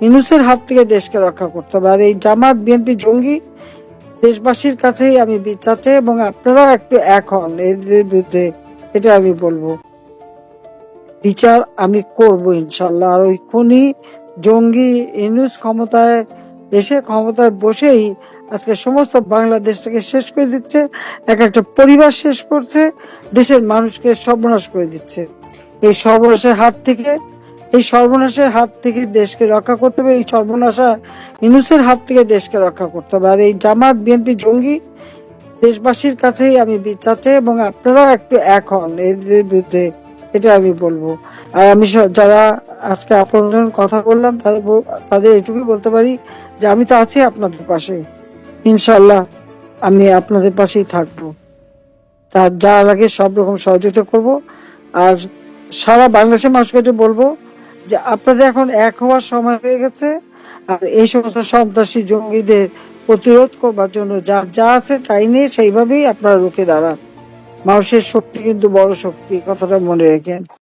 ইনুসের হাত থেকে দেশকে রক্ষা করতে হবে। আর এই জামাত, বিএনপি, জঙ্গি দেশবাসীর কাছেই আমি বিচার চাই এবং আপনারাও একটু এক হন। এদের বিরুদ্ধে এটা আমি বলব। বিচার আমি করব ইনশাল্লাহ। আর ওই খুনি, জঙ্গি ইনুস ক্ষমতায় এসে ক্ষমতায় বসেই আজকে সমস্ত বাংলাদেশটাকে শেষ করে দিচ্ছে। এক একটা পরিবার শেষ করছে। দেশের মানুষকে সর্বনাশ করে দিচ্ছে। এই সর্বনাশের হাত থেকে এই সর্বনাশের হাত থেকে দেশকে রক্ষা করতে হবে, এই সর্বনাশা ইনুসের হাত থেকে দেশকে রক্ষা করতে হবে। আর এই জামাত, বিএনপি, জঙ্গি দেশবাসীর কাছেই আমি বিচার চাই এবং আপনারাও একটু এক হন। এদের বিরুদ্ধে এটা আমি বলব। আর আমি যারা আজকে আপনাদের কথা বললাম, তাদের তাদের এটুকুই বলতে পারি যে আমি তো আছি আপনাদের পাশে। ইনশাল্লাহ আমি আপনাদের পাশেই থাকব। তার যা লাগে সব রকম সহযোগিতা করব। আর সারা বাংলাদেশের মানুষকে বলব যে আপনাদের এখন এক হওয়ার সময় হয়ে গেছে, আর এই সমস্ত সন্ত্রাসী জঙ্গিদের প্রতিরোধ করবার জন্য যা যা আছে তাই নিয়ে সেইভাবেই আপনারা রুখে দাঁড়ান। মানুষের শক্তি কিন্তু বড় শক্তি কথাটা মনে রেখেন।